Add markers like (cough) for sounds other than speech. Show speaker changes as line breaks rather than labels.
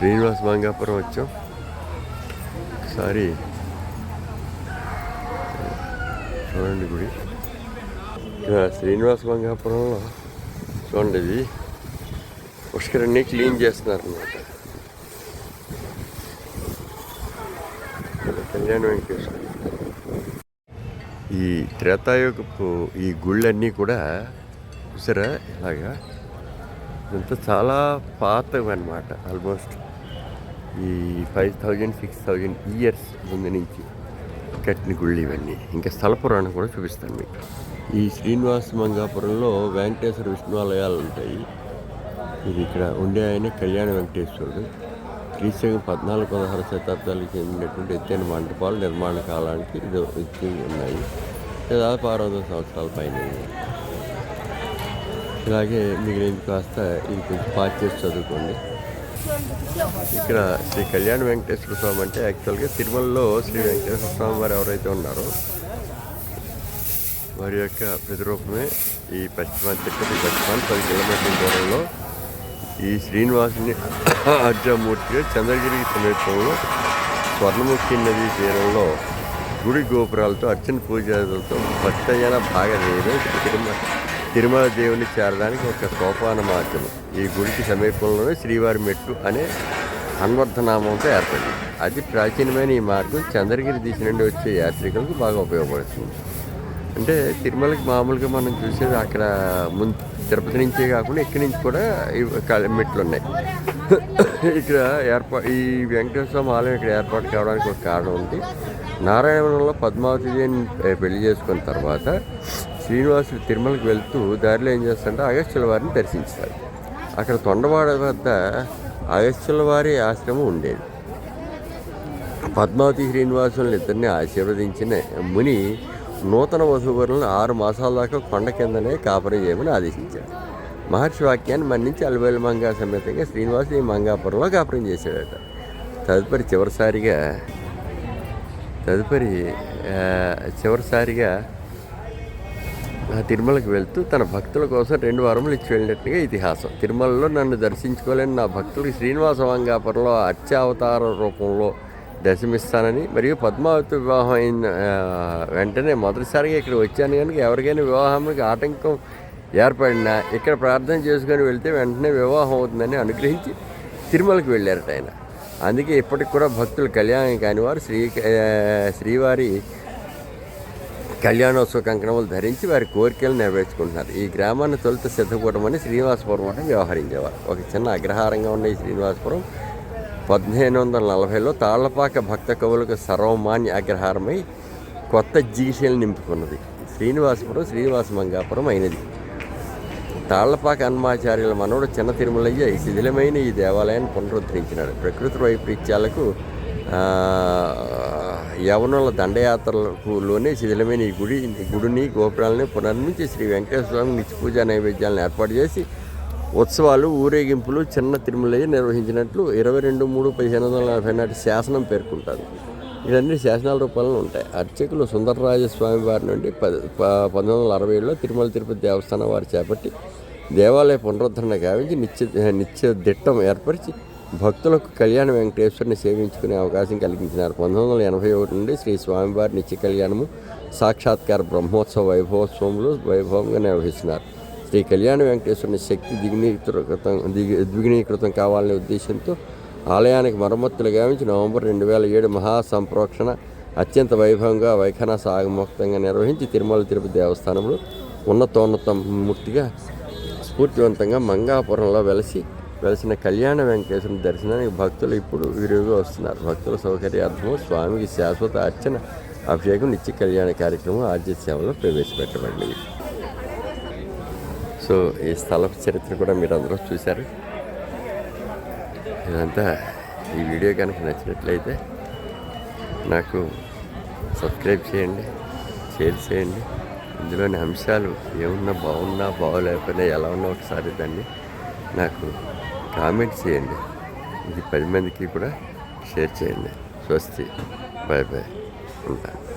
శ్రీనివాస్ మంగాపురం వచ్చాం. ఒకసారి చూడండి గుడి. శ్రీనివాస మంగాపురంలో చూడండి ఇది. పుష్కరాన్ని క్లీన్ చేస్తున్నారు అనమాట కళ్యాణ వెంకటేశ్వర. ఈ త్రేతాయుగపు ఈ గుళ్ళన్నీ కూడా చూసారా? ఇలాగా. ఇదంతా చాలా పాతవి అనమాట ఆల్మోస్ట్ ఈ five thousand six thousand years ముందు నుంచి కట్టిన గుళ్ళు ఇవన్నీ. ఇంకా స్థల పురాణం కూడా చూపిస్తాను మీకు. ఈ శ్రీనివాస మంగాపురంలో వెంకటేశ్వర విష్ణువాలయాలు ఉంటాయి. ఇది ఇక్కడ ఉండే ఆయన కళ్యాణ వెంకటేశ్వరుడు. క్రీస్తు పద్నాలుగు పదహారు శతాబ్దాలకు చెందినటువంటి ఎత్తైన మండపాలు నిర్మాణ కాలానికి ఇది ఇచ్చి ఉన్నాయి. దాదాపు ఆరు వందల సంవత్సరాల పైన ఇలాగే మిగిలింది కాస్త ఇది కొంచెం పాస్ చదువుకోండి. ఇక్కడ శ్రీ కళ్యాణ్ వెంకటేశ్వర స్వామి అంటే యాక్చువల్గా తిరుమలలో శ్రీ వెంకటేశ్వర స్వామి వారు ఎవరైతే ఉన్నారో వారి యొక్క ప్రతిరూపమే ఈ పశ్చిమ తిరుపతి పశ్చిమాన్ని పది కిలోమీటర్ల దూరంలో ఈ శ్రీనివాసుని (coughs) అర్జమూర్తిగా చంద్రగిరి సమీపంలో స్వర్ణముఖి నది తీరంలో గుడి గోపురాలతో అర్చన పూజలతో భక్తజన భాగదేవి తిరుమల తిరుమల దేవుని చేరడానికి ఒక సోపాన మార్గం. ఈ గుడికి సమీపంలోనే శ్రీవారి మెట్టు అనే అన్వర్ధనామంతో ఏర్పడింది. అతి ప్రాచీనమైన ఈ మార్గం చంద్రగిరి దిశ నుండి వచ్చే యాత్రికులకు బాగా ఉపయోగపడుతుంది. అంటే తిరుమలకి మామూలుగా మనం చూసేది అక్కడ ముందు తిరుపతి నుంచే కాకుండా ఇక్కడి నుంచి కూడా ఈ మెట్లు ఉన్నాయి (coughs) ఇక్కడ ఏర్పా ఈ వెంకటేశ్వర స్వామి ఆలయం ఇక్కడ ఏర్పాటు కావడానికి ఒక కారణం ఉంది. నారాయణవనంలో పద్మావతి దేవిని పెళ్ళి చేసుకున్న తర్వాత శ్రీనివాసుడు తిరుమలకి వెళ్తూ దారిలో ఏం చేస్తాడంటే అగస్త్యుల వారిని దర్శించాడు అక్కడ తొండవాడ వద్ద అగస్త్యుల వారి ఆశ్రమం ఉండేది. పద్మావతి శ్రీనివాసులను ఇద్దరిని ఆశీర్వదించిన ముని నూతన వధువరులను ఆరు మాసాల దాకా కొండ కిందనే కాపురం చేయమని ఆదేశించాడు. మహర్షి వాక్యాన్ని మన్నించి అలవేల మంగా సమేతంగా శ్రీనివాసు ఈ మంగాపురంలో కాపురం చేశాడట తదుపరి చివరిసారిగా తదుపరి చివరిసారిగా తిరుమలకి వెళ్తూ తన భక్తుల కోసం రెండు వారములు ఇచ్చి వెళ్ళినట్టుగా ఇతిహాసం. తిరుమలలో నన్ను దర్శించుకోలేని నా భక్తుడికి శ్రీనివాస వంగాపురంలో అత్యావతార రూపంలో దర్శనమిస్తానని మరియు పద్మావతి వివాహం అయిన వెంటనే మొదటిసారిగా ఇక్కడ వచ్చాను కనుక ఎవరికైనా వివాహానికి ఆటంకం ఏర్పడినా ఇక్కడ ప్రార్థన చేసుకొని వెళ్తే వెంటనే వివాహం అవుతుందని అనుగ్రహించి తిరుమలకి వెళ్ళారట ఆయన. అందుకే ఇప్పటికి కూడా భక్తులు కళ్యాణం కాని వారు శ్రీ శ్రీవారి కళ్యాణోత్సవ కంకణములు ధరించి వారి కోరికలు నెరవేర్చుకుంటున్నారు. ఈ గ్రామాన్ని తొలుత సిద్ధకూటం శ్రీనివాసపురం అంటే వ్యవహరించేవారు. ఒక చిన్న అగ్రహారంగా ఉన్న ఈ శ్రీనివాసపురం పదిహేను వందల నలభైలో తాళ్ళపాక భక్త కవులకు సర్వమాన్య అగ్రహారమై కొత్త జీషలు నింపుకున్నది. శ్రీనివాసపురం శ్రీనివాస మంగాపురం అయినది. తాళ్ళపాక హనుమాచార్యుల మనవడు చిన్న తిరుమలయ్య శిథిలమైన ఈ దేవాలయాన్ని పునరుద్ధరించినాడు. ప్రకృతి వైపరీత్యాలకు యవనుల దండయాత్రలకులోనే శిథిలమైన ఈ గుడి గుడిని గోపురాలని పునర్మించి శ్రీ వెంకటేశ్వర స్వామి నిత్య పూజా నైవేద్యాలను ఏర్పాటు చేసి ఉత్సవాలు ఊరేగింపులు చిన్న తిరుమలయ్య నిర్వహించినట్లు ఇరవై రెండు మూడు పదిహేను వందల నలభై నాటి శాసనం పేర్కొంటారు. ఇవన్నీ శాసనాల రూపంలో ఉంటాయి. అర్చకులు సుందరరాజస్వామి వారి నుండి పది ప- పంతొమ్మిది వందల అరవై ఏడులో తిరుమల తిరుపతి దేవస్థానం వారు చేపట్టి దేవాలయ పునరుద్ధరణ గావించి నిత్య నిత్య దిట్టం ఏర్పరిచి భక్తులకు కళ్యాణ వెంకటేశ్వరుని సేవించుకునే అవకాశం కలిగించినారు. పంతొమ్మిది వందల ఎనభై ఒకటి నుండి శ్రీ స్వామివారి నిత్య కళ్యాణము సాక్షాత్కార బ్రహ్మోత్సవ వైభవోత్సవములు వైభవంగా నిర్వహిస్తున్నారు. శ్రీ కళ్యాణ వెంకటేశ్వరుని శక్తి దిగ్నీకృతం దిగ్ ద్విగుణీకృతం కావాలనే ఉద్దేశంతో ఆలయానికి మరమ్మతులు గావించి నవంబర్ రెండు వేల ఏడు మహాసంప్రోక్షణ అత్యంత వైభవంగా వైఖన సాగముక్తంగా నిర్వహించి తిరుమల తిరుపతి దేవస్థానంలో ఉన్నతోన్నత మూర్తిగా స్ఫూర్తివంతంగా మంగాపురంలో వెలసి వెలసిన కళ్యాణ వెంకటేశ్వరుని దర్శనానికి భక్తులు ఇప్పుడు విరివిగా వస్తున్నారు. భక్తుల సౌకర్యార్థము స్వామికి శాశ్వత అర్చన అభిషేకం నిత్య కళ్యాణ కార్యక్రమం ఆద్య సేవలో ప్రవేశపెట్టబడింది. సో ఈ స్థల చరిత్ర కూడా మీరు అందరూ చూశారు. ఇదంతా ఈ వీడియో కనుక నచ్చినట్లయితే నాకు సబ్స్క్రైబ్ చేయండి షేర్ చేయండి. ఇందులోని అంశాలు ఏమున్నా బాగున్నా బాగోలేకపోయినా ఎలా ఉన్నా ఒకసారి దాన్ని నాకు కామెంట్ చేయండి. ఇది పది మందికి కూడా షేర్ చేయండి. స్వస్తి. బాయ్ బాయ్ ఉంటాను